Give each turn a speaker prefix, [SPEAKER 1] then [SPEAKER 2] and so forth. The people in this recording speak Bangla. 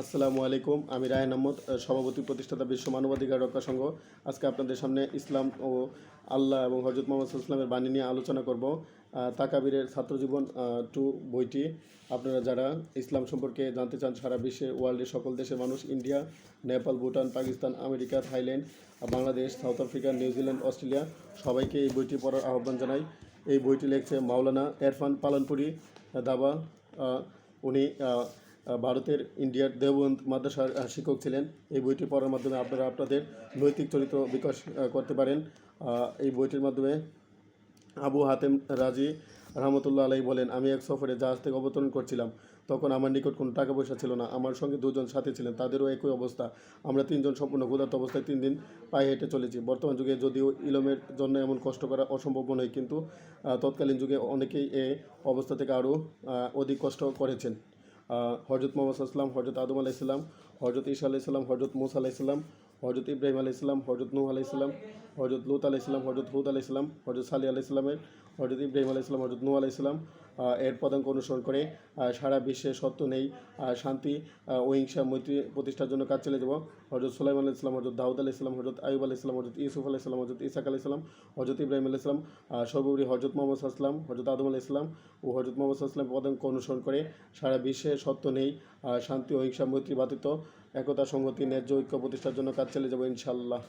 [SPEAKER 1] আসসালামু আলাইকুম, আমি রায়ন আহমদ সভাপতি প্রতিষ্ঠাতা বিশ্ব মানবাধিকার রক্ষা সংঘ। আজকে আপনাদের সামনে ইসলাম ও আল্লাহ এবং হজরত মোহাম্মদ ইসলামের বাণী নিয়ে আলোচনা করব। তাকাবীরের ছাত্রজীবন টু বইটি আপনারা যারা ইসলাম সম্পর্কে জানতে চান, সারা বিশ্বে ওয়ার্ল্ডের সকল দেশের মানুষ, India, Nepal, Bhutan, Pakistan, America, Thailand Bangladesh, South Africa New Zealand Australia, সবাইকে এই বইটি পড়ার আহ্বান জানাই। এই বইটি লেখছে মাওলানা এরফান পালানপুরি দাবা উনি ভারতের ইন্ডিয়ার দেওবন্দ মাদ্রাসার শিক্ষক ছিলেন। এই বইটি পড়ার মাধ্যমে আপনারা আপনাদের নৈতিক চরিত্র বিকাশ করতে পারেন। এই বইটির মাধ্যমে আবু হাতেম রাজি রহমতুল্লাহ আলাই বলেন, আমি এক সফরে জাহাজ থেকে অবতরণ করছিলাম। তখন আমার নিকট কোনো টাকা পয়সা ছিল না। আমার সঙ্গে দুজন সাথে ছিলেন। তাদেরও একই অবস্থা। আমরা তিনজন সম্পূর্ণ ক্ষুধার্ত অবস্থায় তিন দিন পায়ে হেঁটে চলেছি। বর্তমান যুগে যদিও ইলমের জন্য এমন কষ্ট করা অসম্ভব হয় কিন্তু তৎকালীন যুগে অনেকেই এই অবস্থা থেকে আরও অধিক কষ্ট করেছেন। হজরত মোহাম্মদ ইসলাম হজরত আদম আলাইসালাম ইসলাম হজরত ঈশা আলাইসালাম ইসলাম হজরত মুসা আলাহ ইসলাম হজরত ইব্রাহিম আলাহ ইসলাম হজরত নূহ আলাহ ইসলাম হজরত লুত আলাহ ইসলাম হজরত হুদ আলাহ ইসলাম হজরত সালি আলাহ ইসলামের হজরত ইব্রাহিম আলাহ ইসলাম হজরত নূহ আলাহ ইসলাম এর পদাঙ্ক অনুসরণ করে সারা বিশ্বে সত্য নেই শান্তি অহিংসা মৈত্রী প্রতিষ্ঠার জন্য কাজ চালিয়ে যাব হজরত সুলাইম আলাহ ইসলাম হজরত দাউদ আলাহ ইসলাম হজরত আইব আলাহ ইসলাম হজরত ইউসুফ আলাহ ইসলাম হজরত ইসাক আলাহ ইসলাম হজরত ইব্রাহিম আলাহ ইসলাম সর্বোপরি হজরত মোহাম্মদ ইসলাম হজরত আদম আলাহ ইসলাম ও হজরত মোহাম্মদ ইসলাম পদাঙ্ক অনুসরণ করে সারা বিশ্বে সত্য নেই শান্তি ও হিংসা মৈত্রী ব্যতীত একতা সংহতি ন্যায্য ঐক্য প্রতিষ্ঠার জন্য কাজ চালিয়ে যাব ইনশাল্লাহ